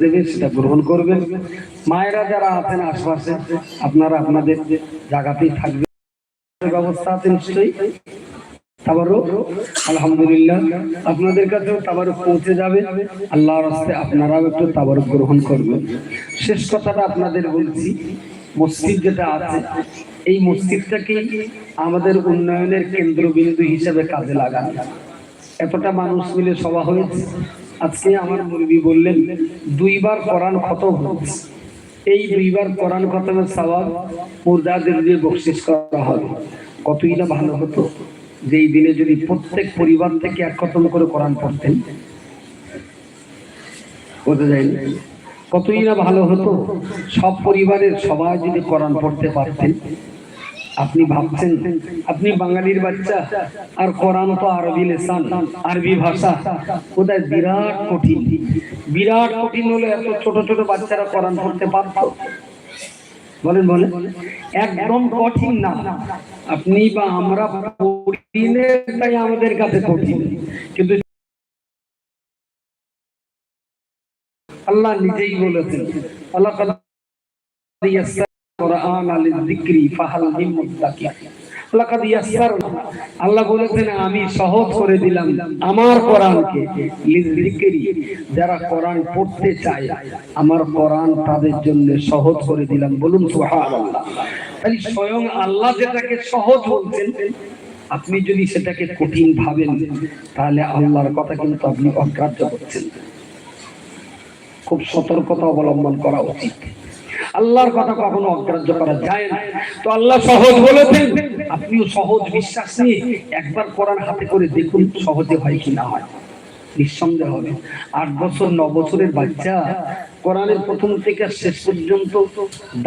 দেবেন সেটা গ্রহণ করবেন। মায়েরা যারা আছেন আশপাশে, আপনারা আপনাদের জায়গাতেই থাকবেন। ব্যবস্থা আছে নিশ্চয়ই। তাবারক, আলহামদুলিল্লাহ। আপনাদের কাছেও তাবারক পৌঁছে যাবে। আল্লাহর রাস্তে আপনারাও একটু তাবারক গ্রহণ করবেন। শেষ কথাটা আপনাদের বলছি, মসজিদ যেটা আছে, এই মসজিদটাকে আমাদের উন্নয়নের কেন্দ্রবিন্দু হিসেবে কাজে লাগানো। এতটা মানুষ মিলে সভা হয়েছে। আজকে আমার মুরবি বললেন, দুইবার কোরআন খতম এই দুইবার কোরআন খতমের সবাব মুর্দাদের দিয়ে বকশিস করা হবে। কতই না ভালো হতো যেই দিনে যদি প্রত্যেক পরিবার থেকে এক খতম করে কোরআন পড়তেন। কতই না ভালো হতো সব পরিবারের সবাই যদি কোরআন পড়তে পারতেন। আপনি ভাবছেন, আপনি বাঙালির বাচ্চা, আর কোরআন তো আরবি লেসান, আরবি ভাষা। কোথায়? বিরাট কঠিন। বিরাট কঠিন হলে এত ছোট ছোট বাচ্চারা কোরআন পড়তে পারত? বলেন বলেন। একদম কঠিন না। আপনি বা আমরা তাই আমাদের কাছে কঠিন। কিন্তু আল্লাহ নিজেই বলেছেন, আল্লাহ আল্লাহ বলেছেন, আমি সহজ করে দিলাম আমার কোরআনকে যারা কোরআন পড়তে চায়, আমার কোরআন তাদের জন্য সহজ করে দিলাম। বলুন, সুবহানাল্লাহ। তাই স্বয়ং আল্লাহ যেটাকে সহজ বলছেন, আপনি যদি সেটাকে কঠিন ভাবেন, তাহলে আল্লাহর কথা কিন্তু আপনি অগ্রাহ্য করছেন। খুব সতর্কতা অবলম্বন করা উচিত। আল্লাহর কথা কখনো অগ্রাহ্য করা যায় না। তো আল্লাহ সহজ বলেছেন, আপনিও সহজ বিশ্বাস নিয়ে একবার কোরআন হাতে করে দেখুন সহজে হয় কি না হয়। নিঃসন্দেহ হবে। আট বছর, ন বছরের বাচ্চা কোরআনের প্রথম থেকে শেষ পর্যন্ত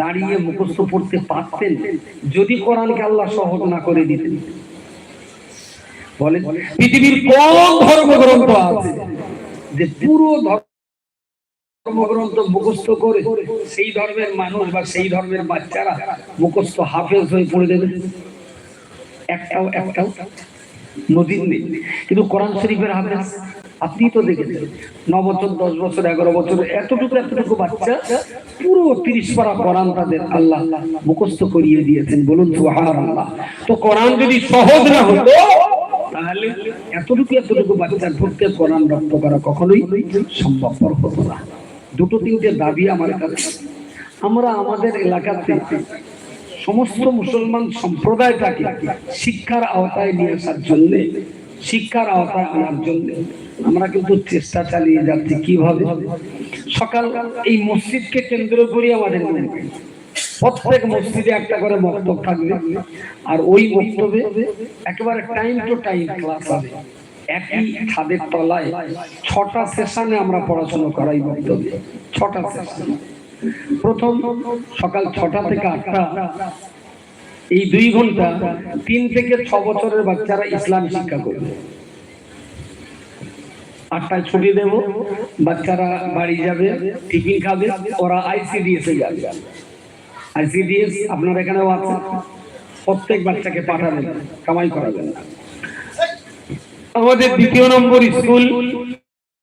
দাঁড়িয়ে মুখস্থ পড়তে পারতেন, যদি কোরআনকে আল্লাহ সহজ না করে দিতেন। বলেন, পৃথিবীর কোন ধর্মগ্রন্থ আছে যে পুরো ধর্ম ধর্মগ্রন্থ মুখস্থ করে সেই ধর্মের মানুষ বা সেই ধর্মের বাচ্চারা মুখস্থ হাফেজ হয়ে পড়ে দেবে একটাও একটাও নদীর নেই। কিন্তু কোরআন শরীফের হাফেজ আপনি তো দেখেছেন। ন বছর, দশ বছর, এগারো বছর, এতটুকু এতটুকু বাচ্চা পুরো তিরিশ পারা কোরআন তাদের আল্লাহ মুখস্থ করিয়ে দিয়েছেন। বলুন আল্লাহ তো কোরআন যদি সহজ না হতো, তাহলে এতটুকু এতটুকু বাচ্চার পক্ষে কোরআন রপ্ত করা কখনোই সম্ভবপর হতো না। দুটো তিনটে দাবি আমার কাছে। আমরা আমাদের এলাকাতে সমস্ত মুসলমান সম্প্রদায়টাকে শিক্ষার আওতায় নিয়ে আসার জন্য, শিক্ষার আওতায় আনার জন্য আমরা কিন্তু চেষ্টা চালিয়ে যাচ্ছি। কীভাবে? সকাল এই মসজিদকে কেন্দ্র করে আমাদের মনে প্রত্যেক মসজিদে একটা করে মক্তব থাকবে। আর ওই মক্তবে একেবারে টাইম টু টাইম ক্লাস হবে। একই ছাদের তলায় ছটা সেশনে আমরা পড়াশোনা করাই বক্তব্য। ছটা সেশন। প্রথম সকাল ছটা থেকে আটটা। এই দুই ঘণ্টা তিন থেকে ছ বছরের বাচ্চারা ইসলাম শিক্ষা করবে। আটটায় ছুটি দেব, বাচ্চারা বাড়ি যাবে, টিফিন খাবে, ওরা আইসিডিএস এ যাবে। আইসিডিএস আপনার এখানেও আছে। প্রত্যেক বাচ্চাকে পাঠাবেন, কামাই করাবেন না। আমাদের দ্বিতীয় নম্বর স্কুল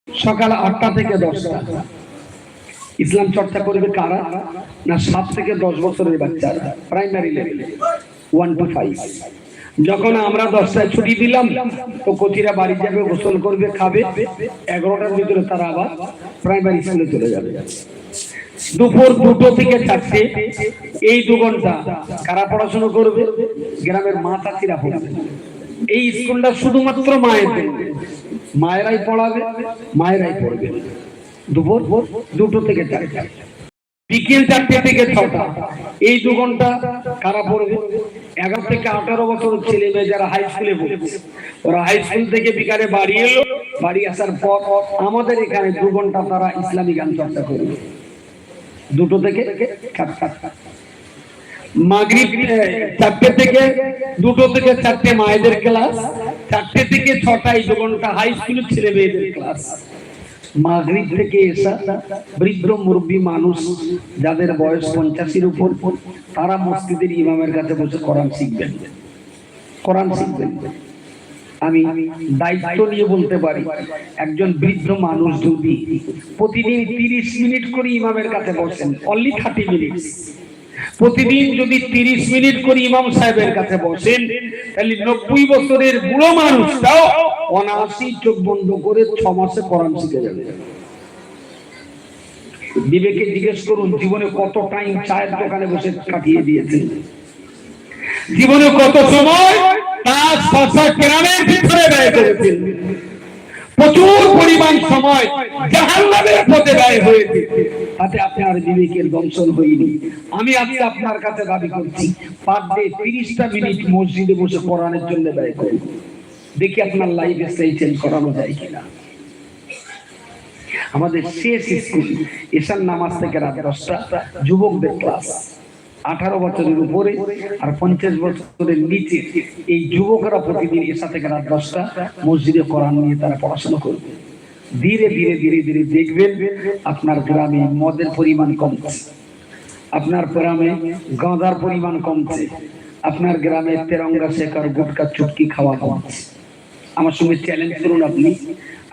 সকাল আটটা থেকে দশটা। ইসলাম চর্চা করবে কারা? না সাত থেকে দশ বছরের বাচ্চারা প্রাইমারি লেভেলে ওয়ান টু ফাইভ যখন আমরা দশটায় ছুটি দিলাম, তো কচিরা বাড়ি যাবে, গোসল করবে, খাবে। এগারোটার ভিতরে তারা আবার প্রাইমারি স্কুলে চলে যাবে। দুপুর দুটো থেকে চারটে, এই দু ঘণ্টা কারা পড়াশোনা করবে? গ্রামের মা চাচিরা পড়বে। এই স্কুলটা শুধুমাত্র মায়েদের মায়েরাই পড়াবে, মায়েরাই পড়বে। দুপুর, দুটো থেকে চারটা। বিকেল চারটে থেকে ছটা। এই দু ঘণ্টা কারা পড়বে? এগারো থেকে আঠারো বছর ছেলে মেয়ে যারা হাই স্কুলে পড়ছে ওরা হাই স্কুল থেকে বিকালে বাড়ি এলো। বাড়ি আসার পর আমাদের এখানে দু ঘণ্টা তারা ইসলামী গান চর্চা করবে। দুটো থেকে চারটা। মাগরিব চারটে থেকে দুটো থেকে চারটে মায়েদের ক্লাস চারটে থেকে ছটায় দু ঘণ্টা হাই স্কুলের ছেলে মেয়েদের ক্লাস। মাগরিব থেকে এসা বৃদ্ধ মুরব্বী মানুষ যাদের বয়স পঞ্চাশের উপর তারা মসজিদের ইমামের কাছে বসে কোরআন শিখবেন। কোরআন শিখবেন। আমি দায়িত্ব নিয়ে বলতে পারি একজন বৃদ্ধ মানুষ যদি প্রতিদিন তিরিশ মিনিট করে ইমামের কাছে বসেন অনলি থার্টি মিনিট প্রতিদিন যদি তিরিশ মিনিট করে ইমাম সাহেবের কাছে বসেন, তাহলে নব্বই বছরের বুড়ো মানুষটাও অনাশি চোখ বন্ধ করে ছ মাসে কোরআন শিখে যাবে। বিবেকে জিজ্ঞেস করুন, জীবনে কত টাইম চায়ের দোকানে বসে কাটিয়ে দিয়েছেন জীবনে কত সময়? তার শশা গ্রামের ভিতরে ব্যয় করেছেন প্রচুর পরিমাণ সময় জাহান্নামের পথে ব্যয় হয়েছে তাতে আপনার বিবেকের দংশন হয়নি আমি আজকে আপনার কাছে দাবি করছি পার ডে তিরিশটা মিনিট মসজিদে বসে পড়ানোর জন্য ব্যয় করুন। দেখি আপনার লাইফ স্টাইল চেঞ্জ করানো যায় কিনা। আমাদের শেষ স্কুল এসার নামাজ থেকে রাত দশটা, যুবকদের ক্লাস আঠারো বছরের উপরে আর পঞ্চাশ বছরের নিচে এই যুবকরা প্রতিদিন এসা থেকে রাত দশটা মসজিদে কোরআন নিয়ে তারা পড়াশোনা করবে। ধীরে ধীরে ধীরে ধীরে দেখবেন আপনার গ্রামে মদের পরিমাণ কমছে। আপনার গ্রামে গাঁদার পরিমাণ কমছে। আপনার গ্রামে তেরঙ্গা শেখার গুটকা চুটকি খাওয়া কমছে। আমার সঙ্গে চ্যালেঞ্জ করুন আপনি।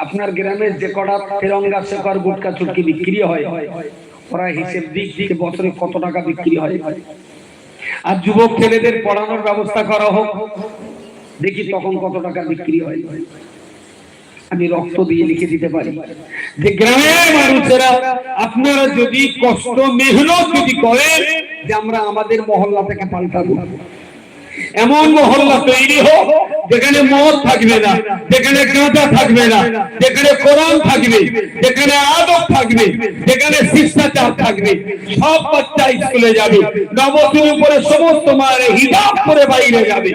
আপনার গ্রামের যে কটা তেরঙ্গা শেখার গুটকা চুটকি বিক্রি হয় ওরা হিসেব দিক দিকে বছরে কত টাকা বিক্রি হয়। আর যুবক ছেলেদের পড়ানোর ব্যবস্থা করা হোক। দেখি তখন কত টাকা বিক্রি হয়। আমি রক্ত দিয়ে লিখে দিতে পারি। যে গ্রামের মানুষেরা আপনারা যদি কষ্ট মেহনত যদি করেন যে আমরা আমাদের মহল্লা থেকে পাল্টাবো। এমন মহল্লা তৈরি হোক, যেখানে মদ থাকবে না, যেখানে গাঁজা থাকবে না, যেখানে কোরআন থাকবে, যেখানে আদব থাকবে, যেখানে শিষ্টাচার থাকবে, সব বাচ্চা স্কুলে যাবে নবতির উপরে সমস্ত মায়ের হিজাব করে বাইরে যাবে।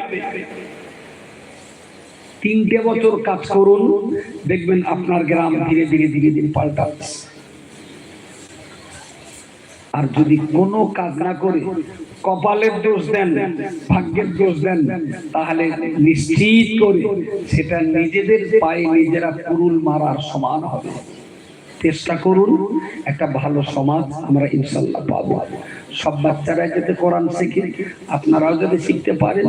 তিনটে বছর কাজ করুন, দেখবেন আপনার গ্রাম ধীরে ধীরে ধীরে ধীরে পাল্টাচ্ছে। আর যদি কোনো কাজ না করে কপালের দোষ দেন, ভাগ্যের দোষ দেন, তাহলে নিশ্চিত করে সেটা নিজেদের পায়ে নিজেরা কুরুল মারার সমান হবে। চেষ্টা করুন, একটা ভালো সমাজ আমরা ইনশাল্লাহ পাবো। সব বাচ্চারা যাতে কোরআন শিখে, আপনারাও যদি শিখতে পারেন,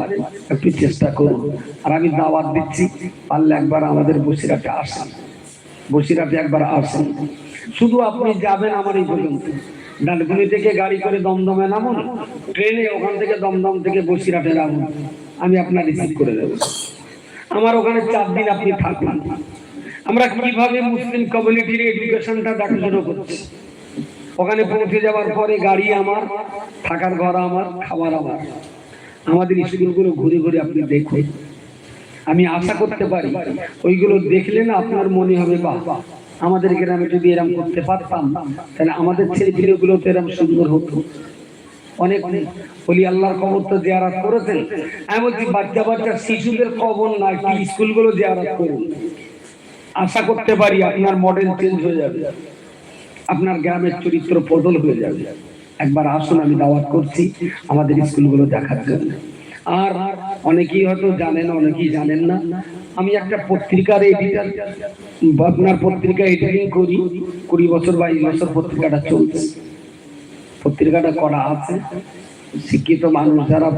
একটু চেষ্টা করুন। আর আমি দাওয়াত দিচ্ছি, পারলে একবার আমাদের বসিরাটে আসেন। বসিরাটে একবার আসেন। শুধু আপনি যাবেন আমার এই পর্যন্ত। ডানকুনি থেকে গাড়ি করে দমদমে নামুন, ট্রেনে ওখান থেকে দমদম থেকে বসিরহাটে নামুন, আমি আপনার রিসিভ করে দেব। আমার ওখানে চার দিন আপনি থাকবেন আমরা কীভাবে মুসলিম কমিউনিটির এডুকেশনটা দেখাশোনা করছি? ওখানে পৌঁছে যাওয়ার পরে গাড়ি আমার, থাকার ঘর আমার, খাবার আমার। আমাদের স্কুলগুলো ঘুরে ঘুরে আপনি দেখুন। আমি আশা করতে পারি, ওইগুলো দেখলে না আপনার মনে হবে, বাহ! আমাদের গ্রামে যদি এরম করতে পারতাম, তাহলে আমাদের ছেলে পিলেগুলো তো এরম সুন্দর হতো। অনেক বলি আল্লাহর কবর তো জিয়ারাত করেছেন। আমি বলছি বাচ্চা বাচ্চা শিশুদের কবর না কি স্কুলগুলো জিয়ারাত করুন। আশা করতে পারি আপনার মডেল চেঞ্জ হয়ে যাবে। আপনার গ্রামের চরিত্র বদল হয়ে যাবে। একবার আসুন, আমি দাওয়াত করছি আমাদের স্কুলগুলো দেখার জন্য। আর অনেকেই হয়তো জানেন, অনেকেই জানেন না। আমি একটা পত্রিকার এডিটার আপনার পত্রিকা এডিটিং করি, কুড়ি বছর বাইশ বছর পত্রিকাটা চলছে। পত্রিকাটা করা আছে, শিক্ষিত মানুষ যারা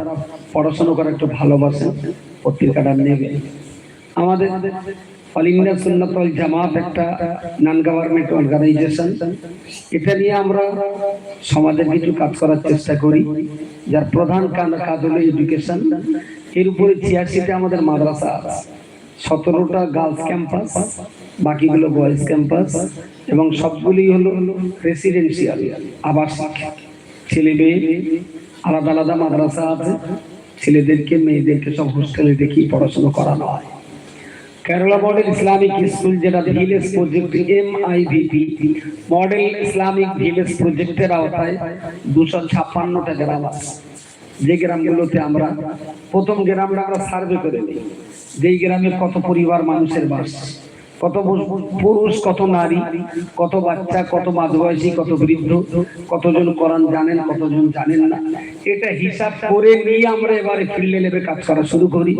পড়াশোনা করে একটু ভালোবাসেন পত্রিকাটা নেবে। আমাদের অল সুন্নতল জামাত একটা নন গভর্নমেন্ট অর্গানাইজেশন এটা নিয়ে আমরা সমাজের কিছু কাজ করার চেষ্টা করি, যার প্রধান কাজ হলো এডুকেশন এর উপরে ছিয়াশিতে আমাদের মাদ্রাসা আছে। সতেরোটা গার্লস ক্যাম্পাস বাকিগুলো বয়েজ ক্যাম্পাস এবং সবগুলি হলো রেসিডেন্সিয়াল আবাসিক। ছেলে মেয়ে, আলাদা আলাদা মাদ্রাসা আছে। ছেলেদেরকে, মেয়েদেরকে সব হোস্টেলে দেখেই পড়াশোনা করানো হয়। কেরালা মডেল ইসলামিক স্কুল যেটা village project M IVP model Islamic village প্রজেক্টের আওতায় দুশো ছাপ্পান্নটা গ্রাম আছে। যে গ্রামগুলোতে আমরা, প্রথম গ্রামটা আমরা সার্ভে করে নিই। যেই গ্রামে কত পরিবার মানুষের বাস, কত পুরুষ, কত নারী, কত বাচ্চা, কত মাঝবয়সী, কত বৃদ্ধ, কতজন কোরআন জানেন, কতজন জানেন না, এটা হিসাব করে নিয়ে আমরা এবারে ফিল্ড লেভেলে কাজ করা শুরু করি।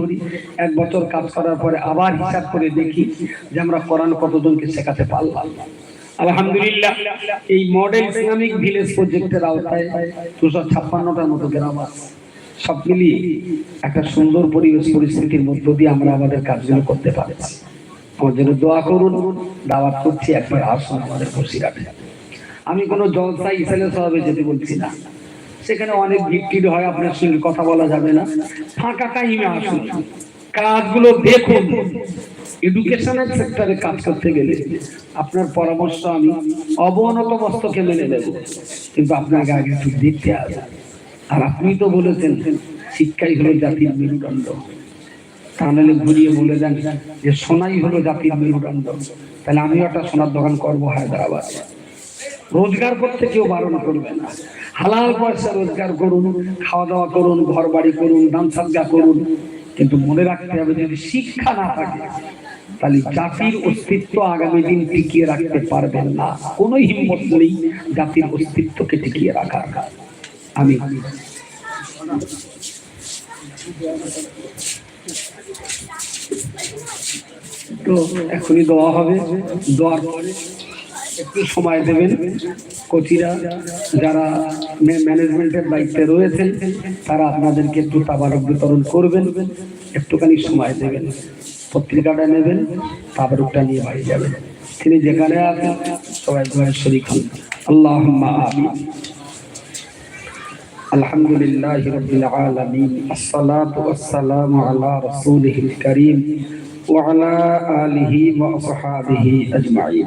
এক বছর কাজ করার পরে আবার হিসাব করে দেখি যে আমরা কোরআন কতজনকে শেখাতে পারলাম। আলহামদুলিল্লাহ, এই মডেল ইসলামিক ভিলেজ প্রজেক্টের আওতায় দুশো ছাপ্পান্নটার মতো গ্রাম আছে। সব মিলিয়ে একটা সুন্দর পরিবেশ পরিস্থিতির মধ্য দিয়ে আমরা আমাদের কাজগুলো করতে পারছি। আমার জন্য দোয়া করুন, দাওয়াত করছি, একবার আসুন আমাদের খুশি বসিরাটে আমি কোনো জলসা ইসালে সবে যেতে বলছি না। সেখানে অনেক ভিড় হয়, আপনার সঙ্গে কথা বলা যাবে না। ফাঁকা টাইমে আসুন। কাজগুলো দেখুন। এডুকেশনাল সেক্টরে কাজ করতে গেলে আপনার পরামর্শ আমি অবনত মস্তকে মেনে নেব। কিন্তু আপনাকে আগে একটু দেখতে হবে। আর আপনি তো বলেছেন, শিক্ষাই হলো জাতির মেরুদণ্ড। তাহলে ঘুরিয়ে বলে দেন যে সোনাই হলো জাতির মেরুদণ্ড। তাহলে আমিও একটা সোনার দোকান করব হায়দ্রাবাদ। রোজগার করতে কেউ বারণ করবে না। হালাল পয়সা রোজগার করুন খাওয়া দাওয়া করুন ঘর বাড়ি করুন, দান সাজ্জা করুন। কিন্তু মনে রাখতে হবে যদি শিক্ষা না থাকে, তাহলে জাতির অস্তিত্ব আগামী দিন টিকিয়ে রাখতে পারবেন না। কোনো হিম্মত নেই জাতির অস্তিত্বকে টিকিয়ে রাখার। আমি তো এখনই দোয়া হবে। দোয়ার পরে একটু সময় দেবেন। কোচিরা যারা ম্যানেজমেন্টের দায়িত্বে রয়েছেন, তারা আপনাদেরকে একটু তাবারক বিতরণ করবেন। একটুখানি সময় দেবেন। পত্রিকাটা নেবেন, তাবারকটা নিয়ে বাড়ি যাবেন। তিনি যেখানে আছেন, সবাই দোয়ার শরীর হন। আল্লাহ আমিন। الحمد لله رب العالمين الصلاة والسلام على رسوله الكريم وعلى آله وأصحابه أجمعين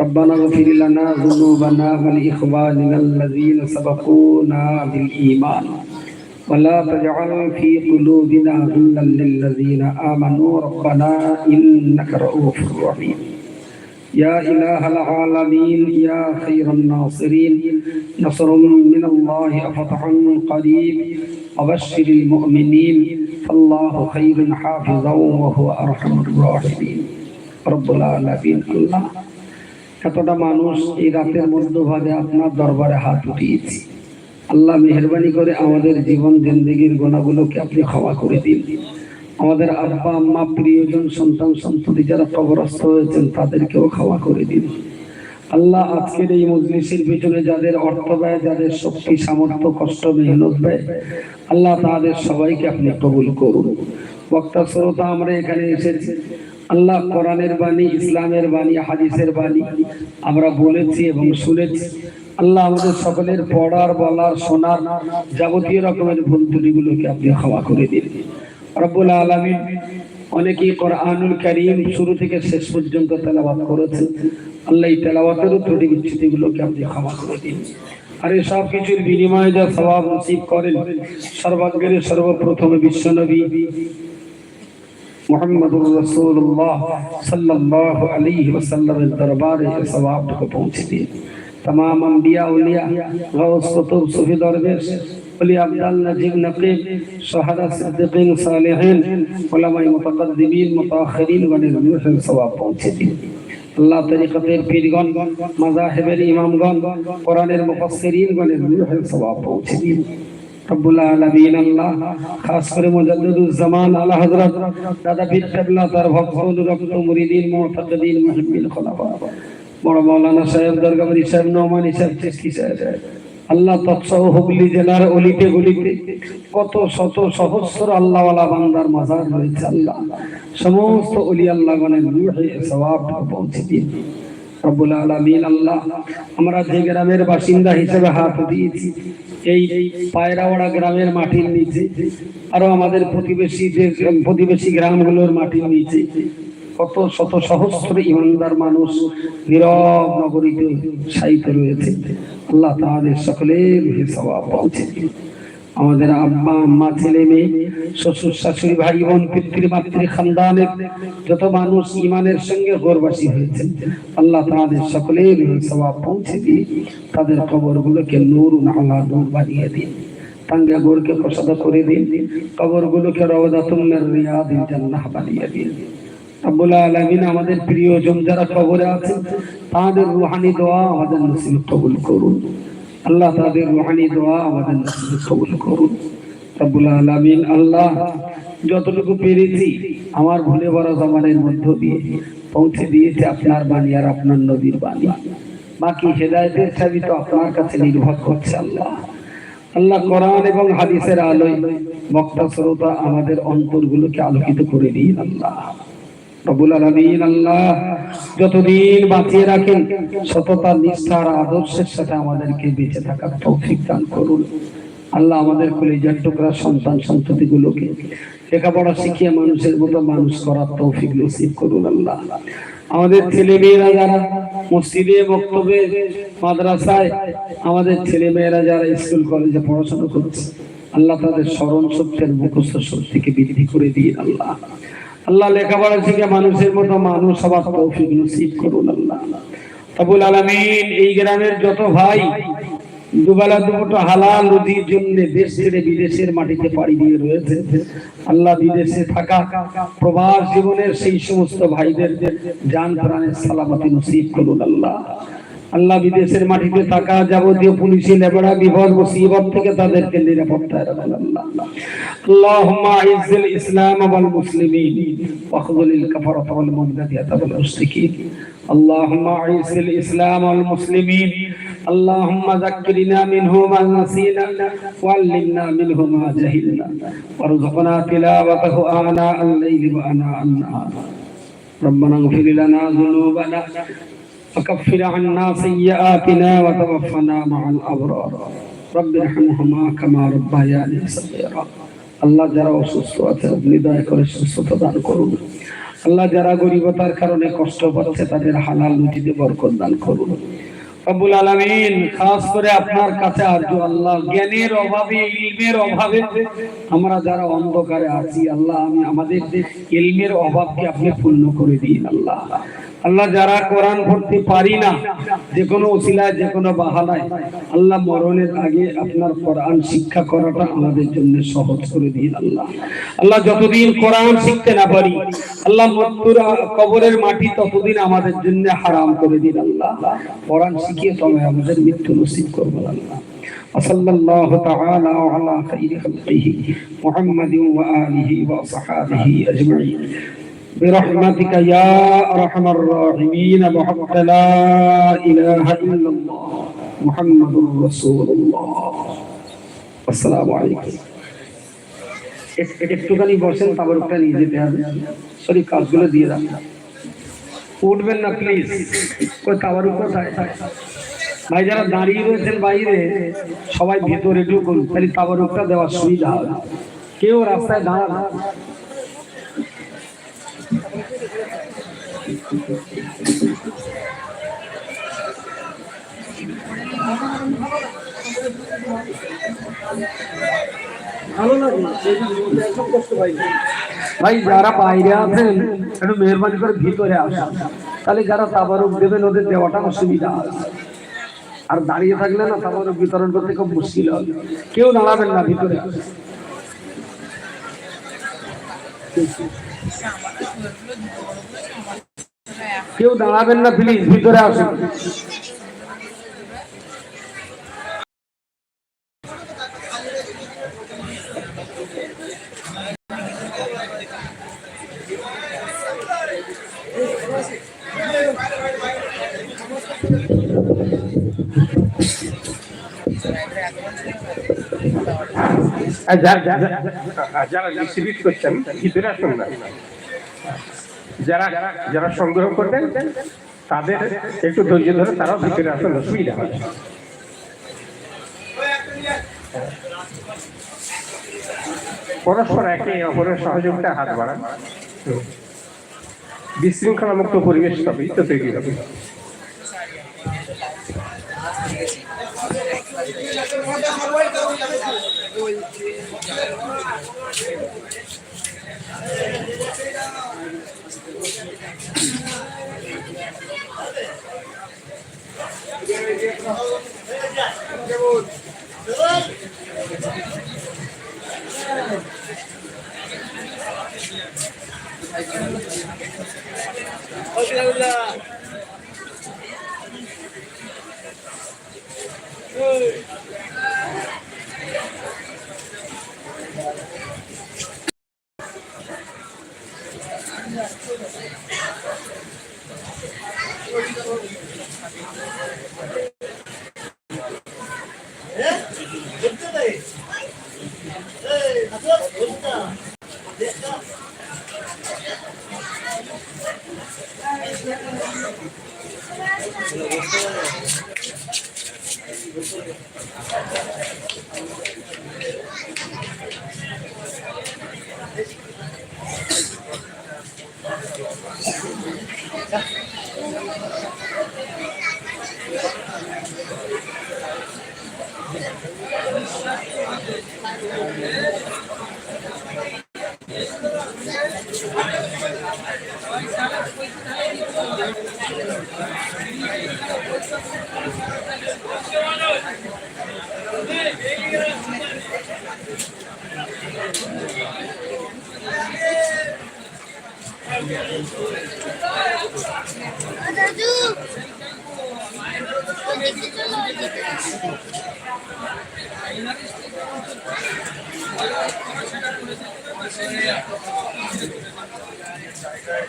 ربنا اغفر لنا ذنوبنا ولإخواننا الذين سبقونا بالإيمان ولا تجعل في قلوبنا غلا للذين آمنوا ربنا إنك رؤوف رحيم يا إله العالمين يا خير الناصرين نصر من الله فتح قريب وبشر المؤمنين فالله خير حافظا وهو أرحم الراحمين رب العالمين الله এতটা মানুষ এই রাতের মধ্যভাগে আপনার দরবারে হাত উঠিয়েছি আল্লাহ মেহরবানি করে আমাদের জীবন জিন্দগির গোনাগুলোকে আপনি ক্ষমা করে দিন আমাদের আব্বা, আম্মা, প্রিয়জন, সন্তান, সন্ততি যারা কবরস্থ হয়েছেন, তাদেরকেও ক্ষমা করে দিন। আল্লাহ আজকের এই মজলিসের পিছনে যাদের অর্থ ব্যয়, যাদের শক্তি, সামর্থ্য, কষ্ট, মেহনত ব্যয়, আল্লাহ তাদের সবাইকে আপনি কবুল করুন। বক্তা শ্রোতা, আমরা এখানে এসেছি। আল্লাহ কোরআনের বাণী, ইসলামের বাণী, হাদিসের বাণী, আমরা বলেছি এবং শুনেছি। আল্লাহ আমাদের সকলের পড়ার, বলার, শোনার যাবতীয় রকমের ভুল ত্রুটিগুলোকে আপনি ক্ষমা করে দিন। রব্বুল আলমী অনেকেই কোরআনুল করিম শুরু থেকে শেষ পর্যন্ত তেলাবাত করেছেন। আল্লাহ এই তেলাবাতেরও ত্রুটি বিচ্ছুতিগুলোকে আপনি ক্ষমা করে দিন। আর এই সব কিছুর বিনিময়ে যা স্বভাব নসিব করেন, সর্বাগ্রে সর্বপ্রথমে বিশ্বনবী মোহাম্মদুর রসুল্লাহ সাল্লাহ আলী ওসাল্লামের দরবারে স্বভাবটাকে পৌঁছে দিয়ে তাম আম্বিয়া, উলিয়া গৌস কুতুব, সুফি, দরবেশ ولأبدالنا جيب نقيب شهداء صدقين صالحين علماء متقدمين متأخرين وللمح الصواب بونتدين আল্লাহ তরিকতের পীরগণ মাজাহেবের ইমামগণ, কোরআনের মুফাসসিরিনগণের রূহের সওয়াব পৌঁছে দিন। রব্বুল্লাহ আলামিন আল্লাহ, খাস করে মুজাদ্দিদুজ জামান আলা হযরত দাদা পীর কেবলা, তার ভক্ত রক্ত মুরিদিন, মুতাকাদিন মুহিব্বিল খলাফা। বড় মাওলানা সাহেব দরগাবাড়ি সাহেব নোমানি সাহেব চিস্তি সাহেব। আল্লাহ তৎসহ হুগলি জেলার অলিতে গলিতে কত শত সহস্র আল্লাহওয়ালা বান্দার মাজার রয়েছে আল্লাহ। সমস্ত অলি আল্লাহগণের রূহে সওয়াব পৌঁছে দিন। রব্বুল আলামিন আল্লাহ, আমরা যে গ্রামের বাসিন্দা হিসেবে হাত দিয়েছি, এই পায়রাওয়াড়া গ্রামের মাটির নিচে, আরও আমাদের প্রতিবেশী প্রতিবেশী গ্রামগুলোর মাটির নিচে কত শত সহস্র ইমানদার মানুষ নীরব নগরীতে সাহিত্য রয়েছে। আল্লাহ তাদের সকলের সবাব পৌঁছে। আমাদের আব্বা, আম্মা, ছেলে মেয়ে, শ্বশুর, শাশুড়ি, ভাই, বোন, পিতৃ, মাতৃ খানদানের যত মানুষ ইমানের সঙ্গে গোরবাসী হয়েছেন, আল্লাহ তাদের সকলের সবাব পৌঁছে দিয়ে তাদের কবরগুলোকে নূর আল্লাহ নূর বানিয়ে দিন। টাঙ্গা গোরকে প্রসাদ করে দিন। কবরগুলোকে রিয়া দিন জান্নাহ বানিয়ে দিন। রব্বুল আলামিন আমাদের প্রিয়জন যারা কবরে আছে তাদের রুহানি দোয়া আমাদের নসিব কবুল করুন। আল্লাহ তাদের রুহানি দোয়া আমাদের নসিব কবুল করুন। আল্লাহ, যতটুকু পেরেছি আমার ভুলে বড় জমানের মধ্য দিয়ে পৌঁছে দিয়েছে আপনার বাণী আর আপনার নবীর বাণী। বাকি হেদায়তের চাবি তো আপনার কাছে নির্ভর করছে আল্লাহ। আল্লাহ কোরআন এবং হাদিসের আলোয় বক্তা শ্রোতা আমাদের অন্তরগুলোকে আলোকিত করে দিন আল্লাহ। যতদিন বাঁচিয়ে রাখেন, সততা নিষ্ঠার আদর্শের সাথে আমাদেরকে বেঁচে থাকার তৌফিক দান করুন। আল্লাহ আমাদের কলেজার টুকরা সন্তান সন্ততি গুলোকে লেখাপড়া শিখিয়ে মানুষের মতো মানুষ করার তৌফিক নসিব করুন আল্লাহ। আমাদের ছেলে মেয়েরা যারা মসজিদে বক্তব্যে মাদ্রাসায়, আমাদের ছেলে মেয়েরা যারা স্কুল, কলেজে পড়াশোনা করছে, আল্লাহ তাদের স্মরণ শক্তির মুখস্থ শক্তিকে বৃদ্ধি করে দিয়ে আল্লাহ। আল্লাহ লেখাপড়া শিখে মানুষের মতো মানুষ সবার তৌফিক নসিব করুন আল্লাহ। আবুল আলমিন, এই গ্রামের যত ভাই, দুবেলা দুটো হালাল রুজির জন্য দেশ ছেড়ে বিদেশের মাটিতে পাড়ি দিয়ে রয়েছে। আল্লাহ বিদেশে থাকা প্রবাস জীবনের সেই সমস্ত ভাইদের জান প্রাণের সালামতি নসিব করুন আল্লাহ। আল্লাহ বিদেশের মাটিতে থাকা যাবতীয় পুলিশি লেবড়া বিপদ মুসিবত থেকে তাদেরকে নিরাপত্তায় রাখুন আল্লাহ اللهم اعز الاسلام والمسلمين واخذل الكفرة والمبتدئة والمشركين اللهم اعز الاسلام والمسلمين اللهم ذكرنا منه ما نسينا وعلمنا منه ما جهلنا وارزقنا تلاوته آناء الليل وآناء النهار ربنا اغفر لنا ذنوبنا وكفر عنا سيئاتنا وتوفنا مع الأبرار رب ارحمهما كما ربياني صغيرا আল্লাহ যারা অসুস্থ আছে আপনি দয়া করে সুস্থতা দান করুন আল্লাহ যারা গরিবতার কারণে কষ্ট পাচ্ছে তাদের হালাল রুটিতে বরকত দান করুন রব্বুল আলামিন খাস করে আপনার কাছে আরজু আল্লাহ জ্ঞানের অভাবে ইলমের অভাবে আমরা যারা অন্ধকারে আছি আল্লাহ আমি আমাদের ইলমের অভাবকে আপনি পূর্ণ করে দিন আল্লাহ আল্লাহ যারা কোরআন পড়তে পারি না যে কোনো ওসিলায় যে কোনো বাহানায় আল্লাহ মরণের আগে আপনার কোরআন শিক্ষা করাটা আমাদের জন্য সহজ করে দিন আল্লাহ আল্লাহ যতদিন কোরআন শিখতে না পারি আল্লাহ মৃত্যুর কবরের মাটি ততদিন আমাদের জন্য হারাম করে দিন আল্লাহ কোরআন শিখিয়ে তবে আমাদের মৃত্যু নসিব করবেন আল্লাহ وصلى الله تعالى على خير خلقه محمد وآله وصحابه أجمعين برحمتك يا أرحم الراحمين بحق لا إله إلا الله محمد رسول الله السلام عليكم একটুখানি বসেন তাবরুকটা নিয়ে যেতে হবে সরি কাজগুলো দিয়ে দাও উঠবেন না প্লিজ ওই তাবরুক কোথায় ভাই যারা দাঁড়িয়ে রয়েছেন বাইরে সবাই ভেতরে ঢুকুন তাহলে তাবরুকটা দেওয়ার সুবিধা হবে কেউ রাস্তায় দাঁড়ান ভাই, যারা বাইরে আছেন, একটু মেহরবানি করে ভিতরে আসেন। তাহলে যারা তাবারুক দেবেন, ওদের দেওয়াটা অসুবিধা আর দাঁড়িয়ে থাকলে না, তাবারুক বিতরণ করতে খুব মুশকিল হবে কেউ দাঁড়াবেন না ভিতরে। কেউ দাঁড়াবেন না প্লিজ ভিতরে আসুন। যা- যা- যা- যারা ডিস্ট্রিবিউট করছেন, ভিতরে আসুন না। যারা যারা সংগ্রহ করবেন, তাদের একটু ধৈর্য ধরে তারাও ভিতরে আসলে অসুবিধা হবে পরস্পর একে অপরের সহযোগিতা হাত বাড়ান বিশৃঙ্খলা মুক্ত পরিবেশ তবেই তো তৈরি হবে Thank you. Alhamdulillah. জায়গায়